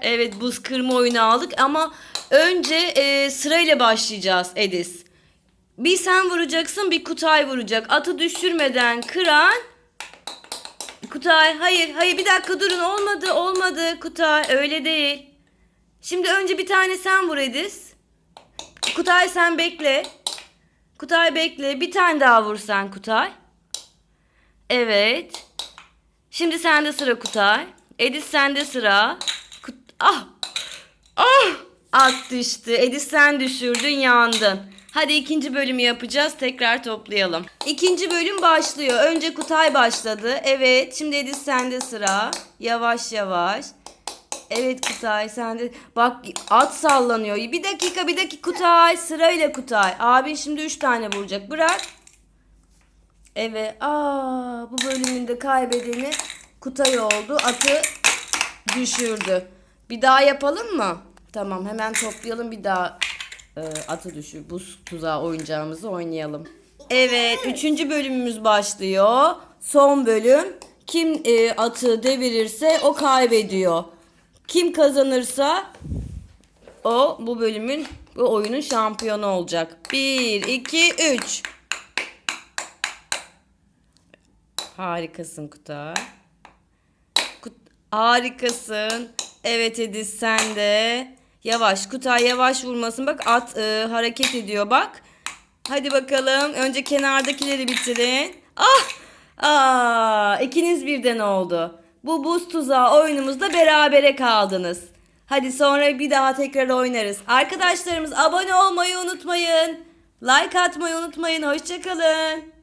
Evet buz kırma oyunu aldık ama önce e, sırayla başlayacağız Edis. Bir sen vuracaksın bir Kutay vuracak. Atı düşürmeden kıran Kutay hayır hayır bir dakika durun olmadı olmadı Kutay öyle değil. Şimdi önce bir tane sen vur Edis. Kutay sen bekle. Kutay bekle bir tane daha vursan Kutay. Evet. Şimdi sende sıra Kutay. Edis sende sıra. Kut ah! Ah! At düştü. Edis sen düşürdün yandın. Hadi ikinci bölümü yapacağız. Tekrar toplayalım. İkinci bölüm başlıyor. Önce Kutay başladı. Evet. Şimdi Edis sende sıra. Yavaş yavaş. Evet Kutay sende. Bak at sallanıyor. Bir dakika bir dakika Kutay. Sırayla Kutay. Abin şimdi üç tane vuracak. Bırak. Evet. Aa, bu bölümün de kaybedeni Kutay oldu. Atı düşürdü. Bir daha yapalım mı? Tamam hemen toplayalım bir daha e, atı düşür. Buz tuzağı oyuncağımızı oynayalım. Evet üçüncü bölümümüz başlıyor. Son bölüm. Kim e, atı devirirse o kaybediyor. Kim kazanırsa o bu bölümün bu oyunun şampiyonu olacak. 1, 2, 3. Harikasın Kutay. Harikasın. Evet Edis sen de. Yavaş Kutay yavaş vurmasın. Bak at e, hareket ediyor bak. Hadi bakalım. Önce kenardakileri bitirin. Ah! Aa, ikiniz birden oldu. Bu buz tuzağı oyunumuzda berabere kaldınız. Hadi sonra bir daha tekrar oynarız. Arkadaşlarımız abone olmayı unutmayın. Like atmayı unutmayın. Hoşçakalın.